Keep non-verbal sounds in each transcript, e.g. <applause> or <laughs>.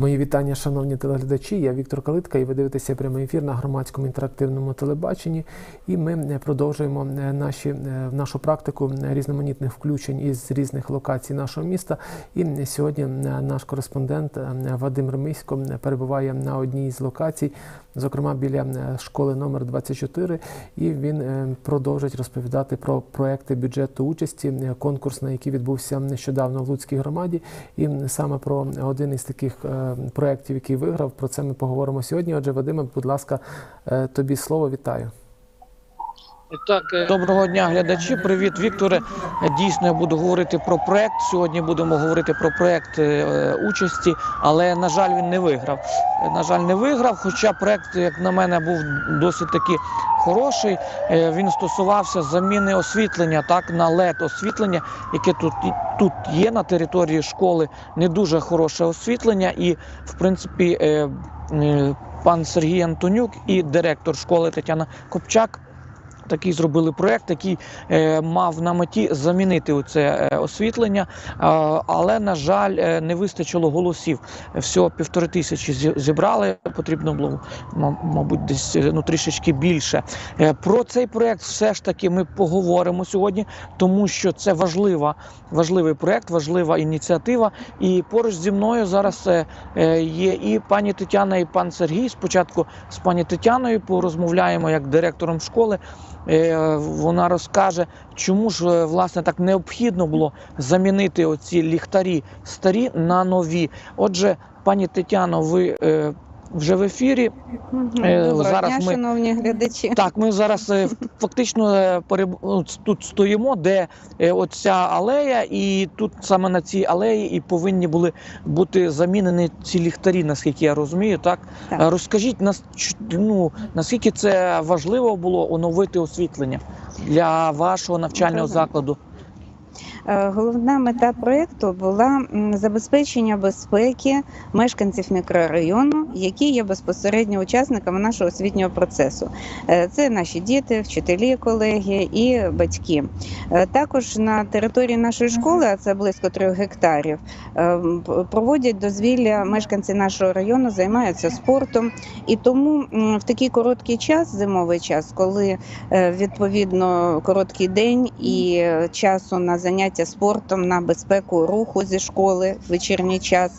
Мої вітання, шановні телеглядачі. Я Віктор Калитка, і ви дивитеся прямий ефір на громадському інтерактивному телебаченні. І ми е, продовжуємо е, наші, е, нашу практику різноманітних включень із різних локацій нашого міста. І сьогодні наш кореспондент Вадим Ремисько перебуває на одній з локацій, зокрема біля е, школи номер 24 і він е, продовжить розповідати про проекти бюджету участі, е, конкурс, на який відбувся нещодавно в Луцькій громаді. І саме про один із таких проєктів, який виграв, про це ми поговоримо сьогодні. Отже, Вадиме, будь ласка, тобі слово вітаю. Так, е, доброго дня, глядачі. Привіт, Вікторе. Дійсно, я буду говорити про проект. Сьогодні будемо говорити про проект е, участі, але на жаль, він не виграв. Е, На жаль, не виграв. Хоча проект, як на мене, був досить таки хороший. Е, Він стосувався заміни освітлення, так на led освітлення, яке тут тут є на території школи. Не дуже хороше освітлення, і в принципі. е, е, Пан Сергій Антонюк і директор школи Тетяна Копчак такий зробили проект, який е, мав на меті замінити це е, освітлення, е, але на жаль, не вистачило голосів. Всього півтори тисячі зібрали. Потрібно було мабуть десь ну трішечки більше. Про цей проект все ж таки ми поговоримо сьогодні, тому що це важлива, важливий проект, важлива ініціатива. І поруч зі мною зараз є і пані Тетяна, і пан Сергій. Спочатку з пані Тетяною порозмовляємо як директором школи. Е, Вона розкаже, чому ж е, власне так необхідно було замінити оці ліхтарі старі на нові. Отже, пані Тетяно, ви е, вже в ефірі. Е, Доброго зараз дня, ми- шановні глядачі. Так, ми зараз е, фактично е, переб... ну, тут стоїмо, де оця алея, і тут саме на цій алеї і повинні були бути замінені ці ліхтарі, наскільки я розумію. Так, Так. Розкажіть нас, ну, наскільки це важливо було оновити освітлення для вашого навчального Правильно. закладу. Е, Головна мета проєкту була забезпечення безпеки мешканців мікрорайону, які є безпосередньо учасниками нашого освітнього процесу. Е, Це наші діти, вчителі, колеги і батьки. Е, Також на території нашої школи, а це близько трьох гектарів, проводять дозвілля мешканці нашого району, займаються спортом. І тому в такий короткий час, зимовий час, коли відповідно короткий день і часу на заняття спортом, на безпеку руху зі школи в вечірній час.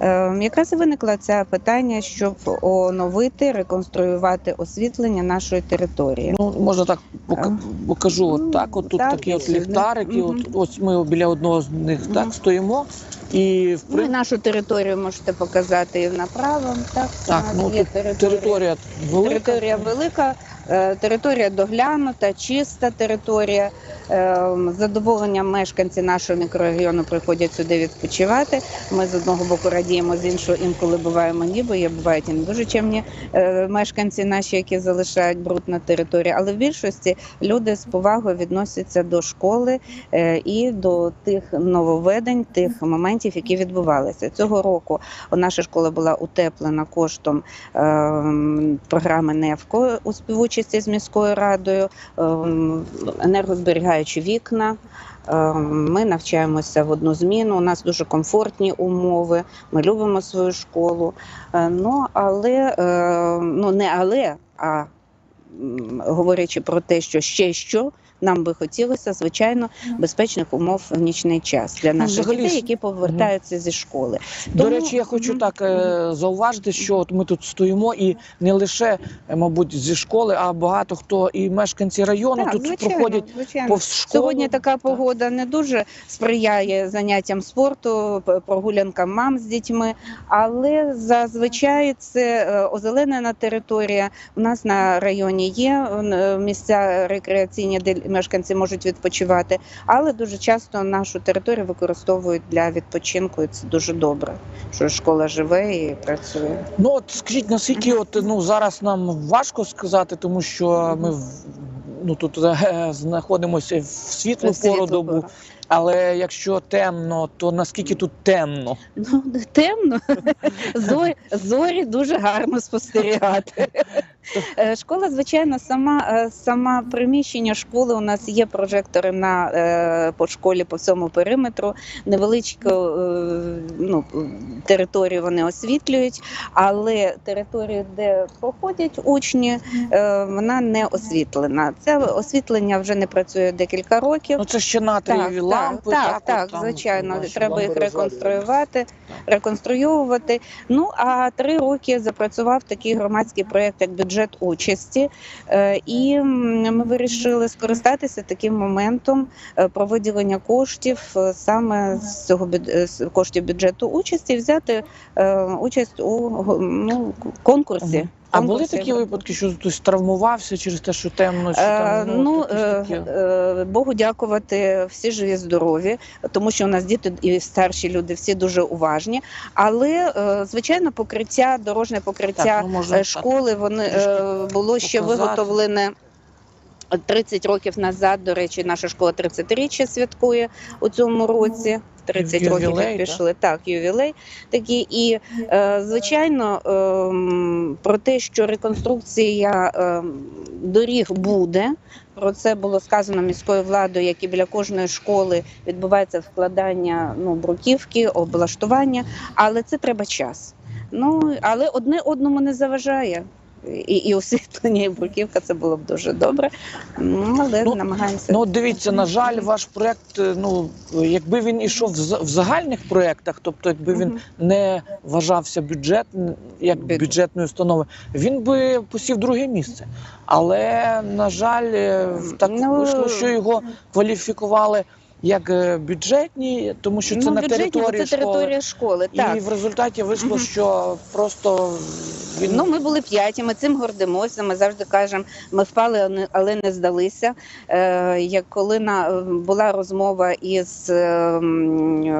Е, Якраз і виникло це питання, щоб оновити, реконструювати освітлення нашої території. Ну, можна так Е, покажу. От ну, так, от тут так, такі от ліхтарики. Мгм. От, ось ми біля одного з них так стоїмо. І в Ви принципі, нашу територію можете показати направо. Так, так, ну є тут територія велика. Територія велика, е, територія доглянута, чиста територія. Е, З задоволенням мешканці нашого мікрорайону приходять сюди відпочивати. Ми з одного боку радіємо, з іншого інколи буваємо ніби, є бувають і не дуже чемні е, мешканці наші, які залишають бруд на території. Але в більшості люди з повагою відносяться до школи е, і до тих нововведень, тих моментів, які відбувалися цього року. Наша школа була утеплена коштом ем, програми НЕВКО у співучасті з міською радою, ем, енергозберігаючі вікна. Ем, Ми навчаємося в одну зміну. У нас дуже комфортні умови. Ми любимо свою школу. Е, Ну але е, ну не але, а говорячи про те, що ще що. Нам би хотілося, звичайно, безпечних умов в нічний час для наших взагалі дітей, які повертаються зі школи. До Тому- речі, я хочу так е, зауважити, що от ми тут стоїмо, і не лише, е, мабуть, зі школи, а багато хто і мешканці району Так, тут звичайно, проходять звичайно. повз школу. Сьогодні така Так. погода не дуже сприяє заняттям спорту, прогулянкам мам з дітьми, але зазвичай це е, озеленена територія. У нас на районі є місця рекреаційні, де мешканці можуть відпочивати, але дуже часто нашу територію використовують для відпочинку, і це дуже добре, що школа живе і працює. Ну от скажіть, наскільки от ну зараз нам важко сказати, тому що ми ну тут е, знаходимося в світлу пору добу. Але якщо темно, то наскільки тут темно? Ну, темно. Зорі, зорі дуже гарно спостерігати. Е, Школа, звичайно, сама е, сама приміщення школи. У нас є прожектори на е, по школі по всьому периметру. Невеличку ну, територію вони освітлюють, але територію, де проходять учні, вона не освітлена. Це освітлення вже не працює декілька років. Ну це ще натрієві лампи. Так, так, там звичайно, треба їх реконструювати, реконструювати. Ну а три роки запрацював такий громадський проєкт, як бюджет участі, Е, і ми вирішили скористатися таким моментом е, про виділення коштів е, саме з цього з коштів бюджету участі, взяти участь у ну, конкурсі. А були такі випадки, що хтось травмувався через те, що темно, що Е, там Ну, такі ж е, е, Богу дякувати, всі живі, здорові, тому що у нас діти і старші люди всі дуже уважні. Але е, звичайно, покриття, дорожне покриття Так, ну, е, так школи, вони е, було ще показати. виготовлене. 30 років назад, до речі, наша школа 30-річчя святкує у цьому році. 30 років як пішли. Так, ювілей такий. І е, звичайно, ем, про те, що реконструкція ем, доріг буде. Про це було сказано міською владою, як і біля кожної школи відбувається вкладання ну, бруківки, облаштування, але це треба час. Ну але одне одному не заважає. І, і освітлення, і бруківка це було б дуже добре. Ну, але Ну, намагаємося. Ну, дивіться, на жаль, ваш проект, е, ну якби він ішов в за- в загальних проектах, тобто якби він не вважався бюджет як Бю- бюджетною установою, він би посів друге місце. Але на жаль, е, так Ну, вийшло, що його кваліфікували як е, бюджетні, тому що це ну, на території це школи. територія школи. Так. І в результаті вийшло, Мгм. що просто він Ну, ми були п'яті, ми цим гордимося. Ми завжди кажемо, ми впали, але не- здалися. Е, як коли на була розмова із е,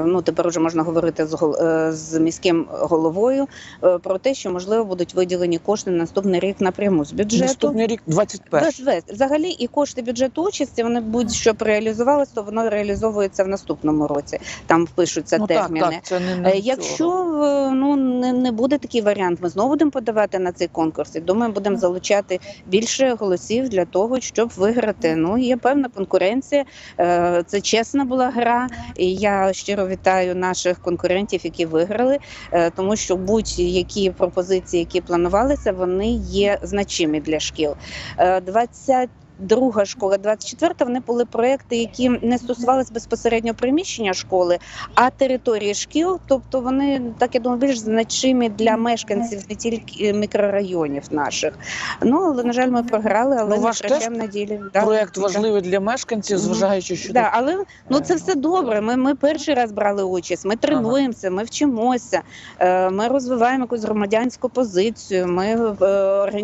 ну тепер вже можна говорити з е, з міським головою е, про те, що можливо будуть виділені кошти на наступний рік напряму з бюджету. наступний рік 21 Без- без. Взагалі і кошти бюджету участі вони будь-що б реалізувалися, то воно реалізовується в наступному році. Там впишуться ну, терміни. так, це не, не Якщо е, ну не, не буде такий варіант, ми знову будемо подавати на цей конкурс. І думаю, будемо залучати більше голосів для того, щоб виграти. Ну є певна конкуренція. Е, Це чесна була гра. І я щиро вітаю наших конкурентів, які виграли, е, тому що будь-які пропозиції, які планувалися, вони є значимі для шкіл. Е, 20 Друга школа, 24-та, вони були проекти, які не стосувалися безпосередньо приміщення школи, а території шкіл, тобто вони так я думаю, більш значимі для мешканців не тільки мікрорайонів наших. Ну але на жаль, ми програли, але Ну, не втрачаємо надії. Да, проект да. важливий для мешканців, зважаючи, що Да, але ну це все добре. Ми, ми перший раз брали участь. Ми тренуємося, ми вчимося, е, ми розвиваємо якусь громадянську позицію. Ми е,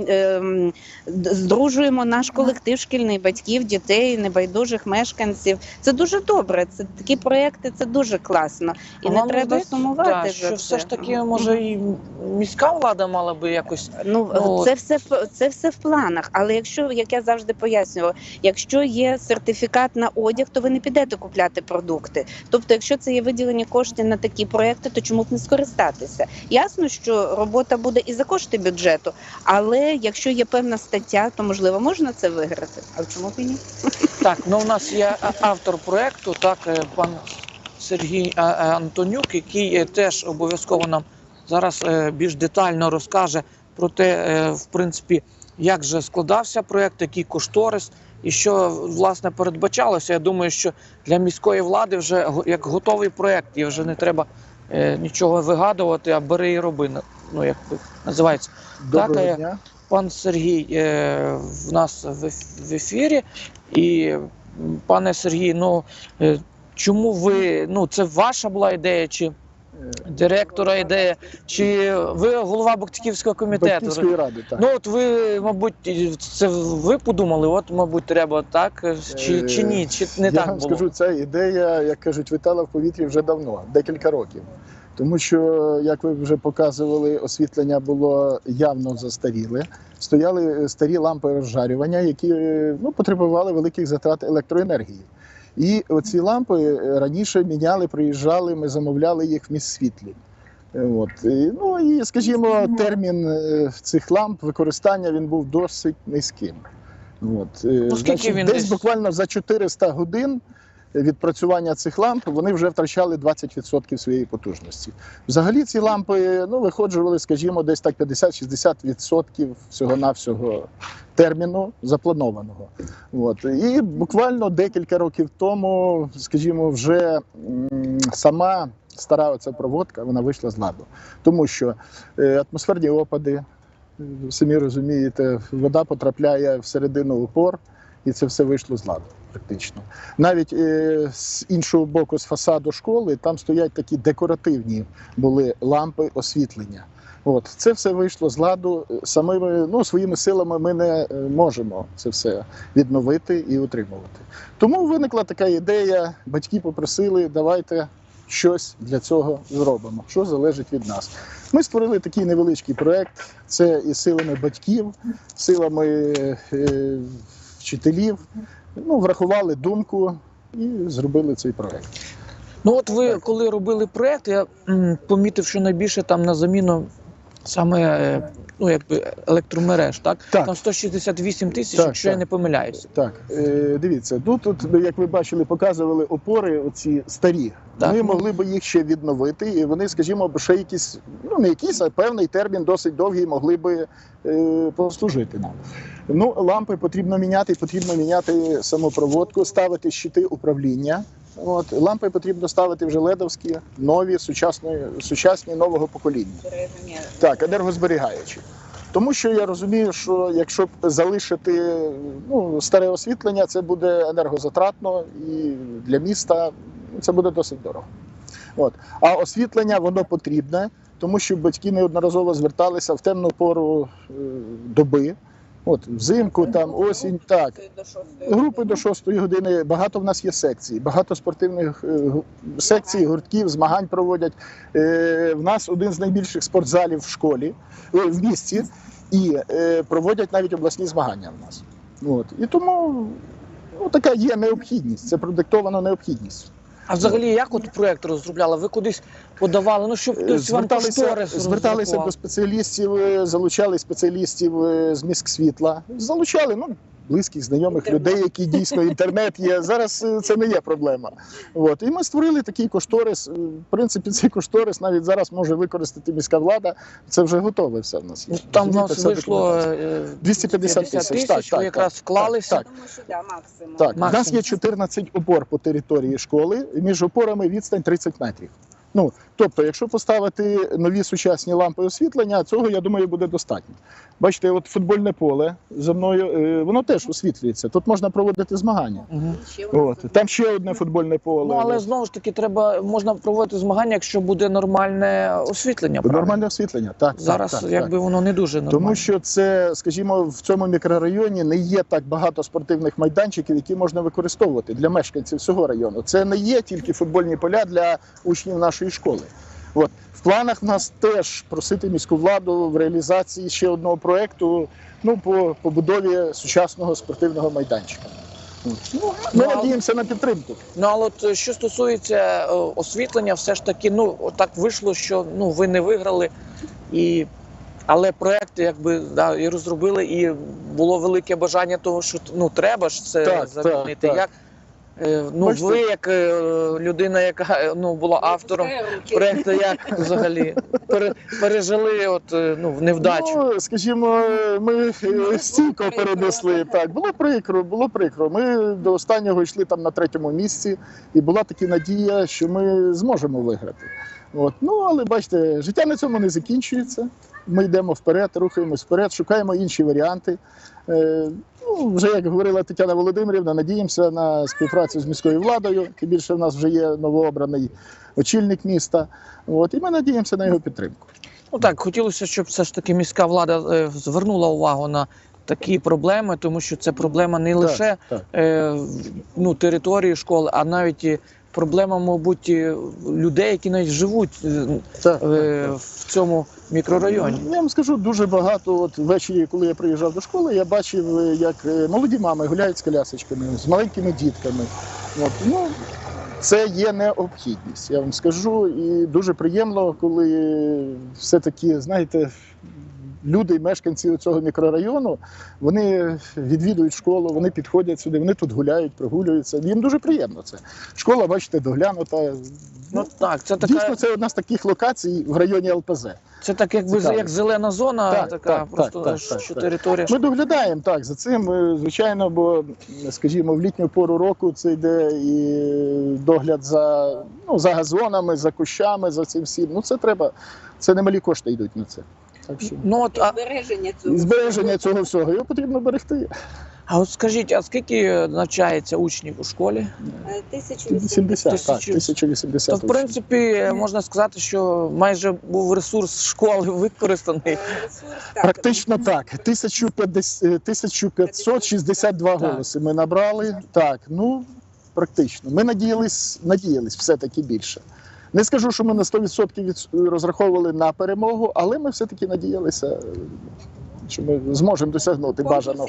е, здружуємо наш колектив шкільний, батьків, дітей, небайдужих мешканців. Це дуже добре. Це такі проекти, це дуже класно. І А не треба здається, сумувати. да, за що це. все ж таки, може, і міська влада мала би якось Ну, Ну, це все це все в планах. Але якщо як я завжди пояснювала, якщо є сертифікат на одяг, то ви не підете купляти продукти. Тобто, якщо це є виділені кошти на такі проекти, то чому б не скористатися? Ясно, що робота буде і за кошти бюджету, але якщо є певна стаття, то можливо можна це виграти. А чому б і ні? так. Ну, у нас є автор проекту, так, е, пан Сергій а, а, Антонюк, який е, теж обов'язково нам зараз е, більш детально розкаже про те, е, в принципі, як же складався проект, який кошторис. І що власне передбачалося, я думаю, що для міської влади вже го- як готовий проект, і вже не треба е, нічого вигадувати, а бери і роби. Ну як називається. Доброго Так, е, дня. Пан Сергій е, в нас в в ефірі. І пане Сергій, ну е, чому ви ну це ваша була ідея, чи директора ідея, чи ви голова Бактиківського комітету? Батьківської ради, так. Ну от ви, мабуть, це ви подумали, от, мабуть, треба так, е, чи, чи ні, чи не Я так вам було? скажу, ця ідея, як кажуть, витала в повітрі вже давно, декілька років. Тому що, як ви вже показували, освітлення було явно застаріле. Стояли старі лампи розжарювання, які е, ну, потребували великих затрат електроенергії. І оці лампи е, раніше міняли, приїжджали, ми замовляли їх в міськсвітлі. От. Ну і, скажімо, термін е, цих ламп використання він був досить низьким. От. е, Ну, він десь десь? буквально за 400 годин відпрацювання цих ламп вони вже втрачали 20% своєї потужності. Взагалі ці лампи ну, виходжували, скажімо, десь так 50-60% всього-навсього терміну запланованого. От. І буквально декілька років тому, скажімо, вже сама стара оця проводка вона вийшла з ладу. Тому що е, атмосферні опади, е, самі розумієте, вода потрапляє всередину опор, і це все вийшло з ладу. Практично. Навіть е, з іншого боку, з фасаду школи, там стоять такі декоративні були лампи освітлення. От це все вийшло з ладу. Самими ну, своїми силами ми не е, можемо це все відновити і утримувати. Тому виникла така ідея. Батьки попросили, давайте щось для цього зробимо, що залежить від нас. Ми створили такий невеличкий проект. Це і силами батьків, силами е, вчителів. Ну, врахували думку і зробили цей проект. Ну от ви коли робили проект, я помітив, що найбільше там на заміну саме е, ну, якби електромереж, так? Так. Там 168 тисяч, Так, якщо я не помиляюся. Так, е, дивіться, ну тут, як ви бачили, показували опори оці старі. Так, Ми могли б їх ще відновити, і вони, скажімо, ще якісь, ну не якийсь, а певний термін досить довгий могли би е, послужити нам. Ну, лампи потрібно міняти, потрібно міняти самопроводку, ставити щити управління. От лампи потрібно ставити вже ледовські, нові, сучасні, сучасні нового покоління. Так, енергозберігаючі. Тому що я розумію, що якщо залишити ну, старе освітлення, це буде енергозатратно і для міста це буде досить дорого. От. А освітлення воно потрібне, тому що батьки неодноразово зверталися в темну пору е, доби. От, взимку, там, осінь, так. Групи до 6 години. Багато в нас є секцій, багато спортивних е, секцій, гуртків, змагань проводять. Е, В нас один з найбільших спортзалів в школі, е, в місті, і е, проводять навіть обласні змагання в нас. От. І тому ну, така є необхідність, це продиктовано необхідністю. А взагалі, як от проект розробляли? Ви кудись подавали? Ну щоб хтось вам Зверталися, зверталися до спеціалістів, е, залучали спеціалістів е, з міськсвітла. Залучали ну, близьких, знайомих людей, які дійсно інтернет є. Зараз е, це не є проблема. От. І ми створили такий кошторис. В принципі, цей кошторис навіть зараз може використати міська влада. Це вже готове все в нас. є. Ну, Там в нас вийшло е, 250 тисяч. Так, ви так, якраз так, вклалися. так, Тому що да, максимум. Так, у нас є 14 опор по території школи, між опорами відстань 30 метрів. Ну, тобто, якщо поставити нові сучасні лампи освітлення, цього, я думаю, буде достатньо. Бачите, от футбольне поле за мною, е, воно теж освітлюється. Тут можна проводити змагання. Мгм. Ще у нас От. Там ще одне футбольне поле. Ну але знову ж таки треба можна проводити змагання, якщо буде нормальне освітлення. правильно? Нормальне освітлення. Так, Зараз так, так, якби так. воно не дуже нормально. Тому що це, скажімо, в цьому мікрорайоні не є так багато спортивних майданчиків, які можна використовувати для мешканців цього району. Це не є тільки футбольні поля для учнів нашої школи. От в планах в нас теж просити міську владу в реалізації ще одного проекту ну, по побудові сучасного спортивного майданчика. Ну, ми Ну, надіємося на підтримку. Ну але от е, що стосується е, освітлення, все ж таки, ну так вийшло, що ну ви не виграли, і але проект якби да, і розробили, і було велике бажання того, що ну треба ж це Так, замінити. так, так. Як ну Бачите? ви, як е, людина, яка е, ну була автором проекту, як <laughs> взагалі пере, пережили от е, ну невдачу? Ну, скажімо, ми е, стійко перенесли. Так, було прикро, було прикро. Ми до останнього йшли там на третьому місці, і була така надія, що ми зможемо виграти. От. Ну, але бачите, життя на цьому не закінчується. Ми йдемо вперед, рухаємось вперед, шукаємо інші варіанти. Е, ну, вже як говорила Тетяна Володимирівна, надіємося на співпрацю з міською владою. Тим більше в нас вже є новообраний очільник міста. От, і ми надіємося на його підтримку. Ну так, хотілося, щоб все ж таки міська влада е, звернула увагу на такі проблеми, тому що це проблема не лише так. е, ну, території школи, а навіть проблема, мабуть, людей, які навіть живуть е, Так, е, так. в цьому мікрорайоні. Я вам скажу дуже багато. От ввечері, коли я приїжджав до школи, я бачив, е, як е, молоді мами гуляють з колясочками, з маленькими дітками. От, ну, це є необхідність. Я вам скажу, і дуже приємно, коли все-таки, знаєте, люди, мешканці цього мікрорайону, вони відвідують школу, вони підходять сюди, вони тут гуляють, прогулюються. Їм дуже приємно це. Школа, бачите, доглянута. Ну так, це така Дійсно, це одна з таких локацій в районі ЛПЗ. це так, якби Цікаво. як зелена зона, Так, така так, просто так, так, що так, територія. Ми доглядаємо так за цим, е, звичайно, бо, скажімо, в літню пору року це йде і догляд за, ну, за газонами, за кущами, за цим всім. Ну це треба, це немалі кошти йдуть на це. Так що Ну от а, Збереження цього збереження цього всього його потрібно берегти. а от скажіть, а скільки навчається учнів у школі? Е, 1080. 70, так, 1080. То в принципі можна сказати, що майже був ресурс школи <laughs> використаний. Е, ресурс, так. Практично так. 1562 голоси ми набрали. Так, ну практично. Ми надіялись, надіялись все-таки більше. Не скажу, що ми на 100% від- розраховували на перемогу, але ми все-таки надіялися, е, що ми зможемо досягнути бажаного.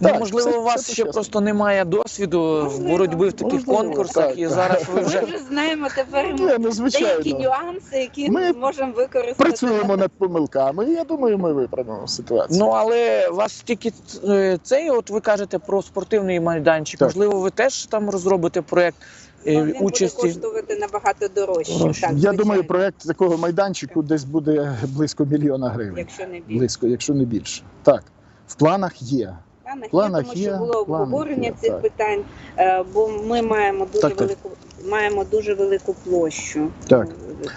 Ну, Так, можливо, все- у вас ще чесно. просто немає досвіду в боротьбі в таких Можливо, конкурсах, так, і так. зараз ви Ми вже вже знаємо тепер Ні, ну деякі нюанси, які Ми можемо використати. Працюємо над помилками. і Я думаю, ми виправимо ситуацію. Ну але вас тільки е, цей, от ви кажете про спортивний майданчик. Так. Можливо, ви теж там розробите проект е, Він участі. буде коштувати набагато дорожче. Дорожче. Так, Я звичайно, думаю, проект такого майданчику десь буде близько мільйона гривень. якщо не більше. Близько, якщо не більше. Так, в планах є. планах, планах є, тому є, що було обговорення є, цих так. питань, е, бо ми маємо дуже Так, так. велику маємо дуже велику площу Так.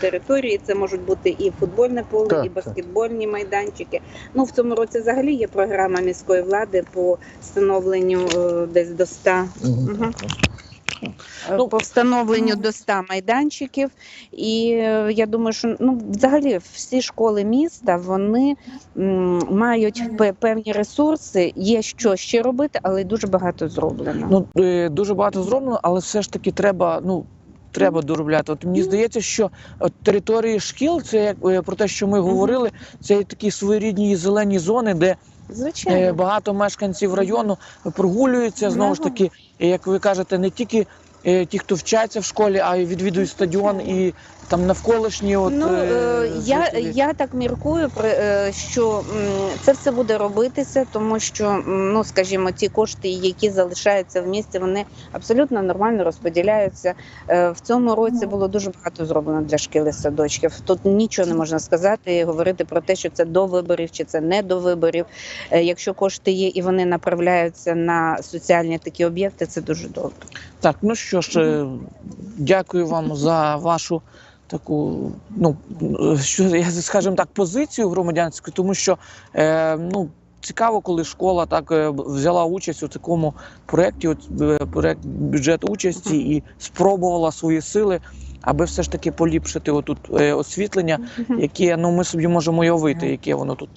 території. Це можуть бути і футбольне поле, Так, і так. баскетбольні майданчики. Ну в цьому році взагалі є програма міської влади по встановленню е, десь до 100 Мгм. Мгм. Ну, по встановленню до 100 майданчиків. І е, я думаю, що ну взагалі всі школи міста вони м, мають певні ресурси. Є що ще робити, але дуже багато зроблено. Ну е, дуже багато зроблено, але все ж таки треба. Ну треба доробляти. От мені здається, що от території шкіл, це як е, про те, що ми говорили, це такі своєрідні зелені зони, де Звичайно. Багато мешканців району прогулюються знову ж таки, е, як ви кажете, не тільки е, ті, хто вчаться в школі, а й відвідують стадіон і там навколишні. От Ну е, е, я, я так міркую, е, що це все буде робитися, тому що ну скажімо, ті кошти, які залишаються в місті, вони абсолютно нормально розподіляються. Е, В цьому році було дуже багато зроблено для шкіл і садочків. Тут нічого не можна сказати і говорити про те, що це до виборів чи це не до виборів. Якщо кошти є і вони направляються на соціальні такі об'єкти, це дуже добре. Так, ну що ж, дякую вам за вашу таку, ну що я скажімо так, позицію громадянську, тому що е, ну. Цікаво, коли школа так е, взяла участь у такому проєкті, е, проєкт бюджет участі і спробувала свої сили, аби все ж таки поліпшити отут е, освітлення, яке ну ми собі можемо уявити, яке воно тут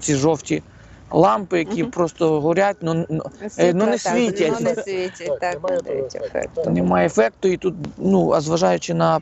ці жовті лампи, які Мгм. просто горять, ну Е, ну, не Так, світять. Ну, не світять, Так, того ефект. ефекту. немає ефекту, і тут, ну а зважаючи на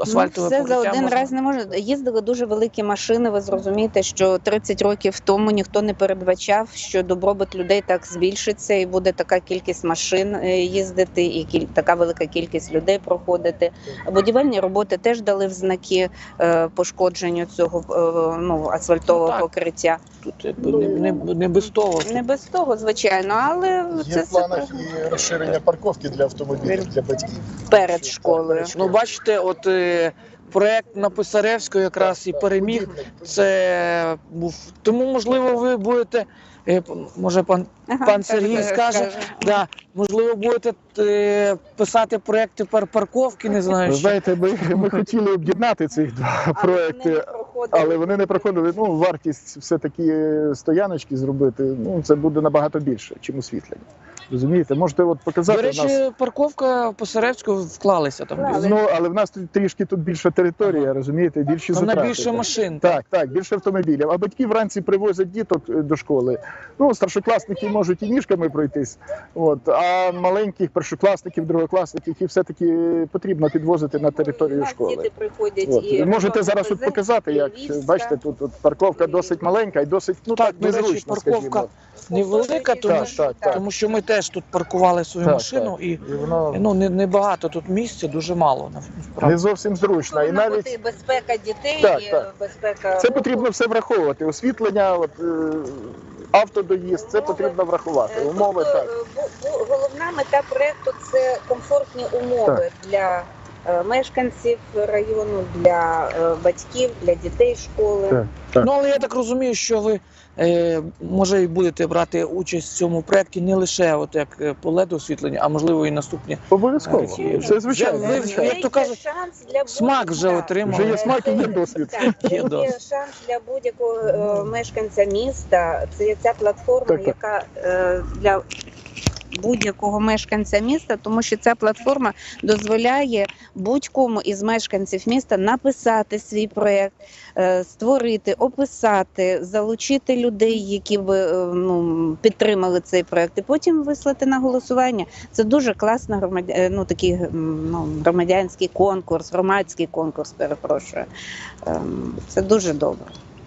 асфальтове ну, все за один можна- раз не може. Їздили дуже великі машини. Ви зрозумієте, що 30 років тому ніхто не передбачав, що добробут людей так збільшиться, і буде така кількість машин е, їздити, і кіль... така велика кількість людей проходити. Будівельні роботи теж дали в знаки е, пошкодженню цього е, ну, асфальтового Ну, покриття. тут якби не, не, не без того. Не без того, звичайно, але Є це в планах і розширення парковки для автомобілів для батьків. перед школою. Ну, бачите, от е, проект на Писаревську якраз і переміг. Це був тому, можливо, ви будете. Е, Може, пан Ага, пан Сергій так, скаже, да, можливо, будете е, писати проєкт тепер парковки, не знаю. Ви що. знаєте, ми, ми хотіли об'єднати цих два Але проекти, але вони не проходили. Ну, вартість все-таки стояночки зробити, ну це буде набагато більше, чим освітлення. Розумієте, можете от показати До речі, у нас. парковка Писаревського вклалися там. Вклали. Ну, але в нас тут трішки тут більша територія, розумієте, більші Там на затрати. більше машин. Так, так, більше автомобілів. А батьки вранці привозять діток е, до школи. Ну, старшокласники можуть і ніжками пройтись. От, а маленьких першокласників, другокласників їх все-таки потрібно підвозити на територію школи. Діти приходять От. і Можете зараз тут показати, як бачите, тут, тут парковка досить маленька і досить ну, Так, так, незручно, парковка скажімо. невелика, тому, так, так. тому що ми теж теж тут паркували свою Так, машину, так. і І воно ну не, не багато тут місця, дуже мало насправді. не зовсім зручно. І навіть і безпека дітей, Так, і так. безпека це потрібно все враховувати. Освітлення, от, е, автодоїзд, це потрібно врахувати. Умови Тобто, так. е, головна мета проекту це комфортні умови для е, мешканців району, для е, батьків, для дітей школи. Так. Так. Ну але я так розумію, що ви е, може і будете брати участь в цьому проєкті не лише от як е, по LED освітлення, а можливо і наступні. Обов'язково. Е, Це звичайно. вже ви- звичайно. як то кажуть, шанс для смак вже отримали. Вже є смак і є досвід. Так, Є досвід. шанс для будь-якого е, мешканця міста. Це є ця платформа, Так, так. яка е, для будь-якого мешканця міста, тому що ця платформа дозволяє будь-кому із мешканців міста написати свій проект, е, створити, описати, залучити людей, які би е, ну, підтримали цей проект, і потім вислати на голосування. Це дуже класний громадя... е, ну, такий ну, громадянський конкурс, громадський конкурс, перепрошую. Ем, Це дуже добре.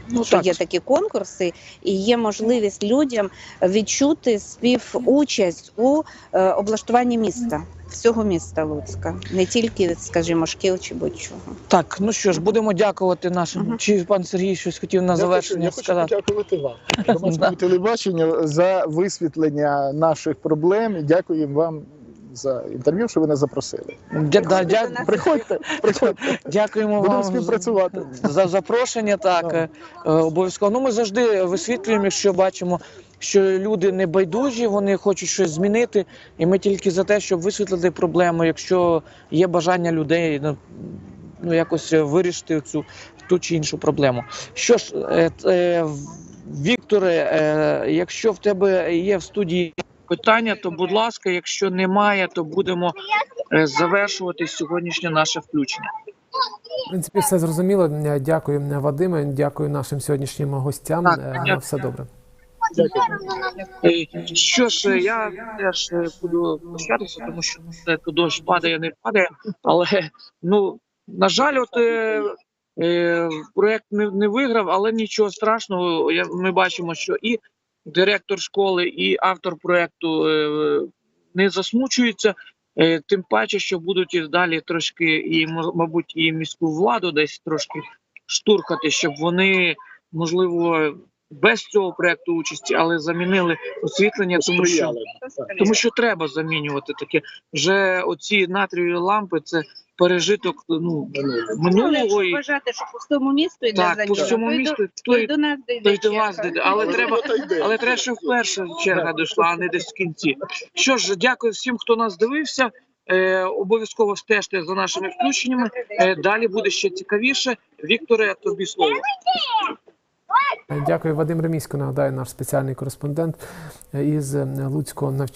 Ну що так, є такі конкурси, і є можливість людям відчути співучасть у е, облаштуванні міста, всього міста Луцька, не тільки, скажімо, шкіл чи будь-чого. так, ну що ж, будемо дякувати нашим. Мгм. Чи пан Сергій щось хотів на Я завершення хочу, я сказати? хочу подякувати вам, <laughs> громадському телебаченню, за висвітлення наших проблем. Дякуємо вам за інтерв'ю, що ви нас запросили. Дя- да, дя- Приходьте, приходьте. Дякуємо Будемо вам співпрацювати. за запрошення. Так Так. е, е, обов'язково. Ну ми завжди висвітлюємо, якщо бачимо, що люди не байдужі, вони хочуть щось змінити, і ми тільки за те, щоб висвітлити проблему, якщо є бажання людей ну, ну якось вирішити цю ту чи іншу проблему. Що ж, е, е, Вікторе, е, якщо в тебе є в студії питання, то будь ласка, якщо немає, то будемо е, завершувати сьогоднішнє наше включення. В принципі, все зрозуміло. Е, Дякую, е, Вадиме. Дякую нашим сьогоднішнім гостям. Так. Все добре. Е, Що ж, я теж буду прощатися, тому що це то дощ падає, не падає. Але ну на жаль, от е, проект не, не виграв, але нічого страшного. Ми бачимо, що і директор школи, і автор проекту е, не засмучуються. Е, тим паче, що будуть і далі трошки, і мабуть, і міську владу десь трошки штурхати, щоб вони можливо без цього проекту участі, але замінили освітлення, тому що тому що треба замінювати таке. Вже оці натрієві лампи це пережиток ну минулого і вважати, що по всьому місту йде так, по всьому то місту то й до нас дійде той до черга. вас дійде. Але треба, але треба, щоб вперше черга дійшла, а не десь в кінці. Що ж, дякую всім, хто нас дивився. Е, обов'язково стежте за нашими включеннями. Е, далі буде ще цікавіше. Вікторе, тобі слово. Дякую, Вадим Ремісько. Нагадаю, наш спеціальний кореспондент е, із е, Луцького навчання.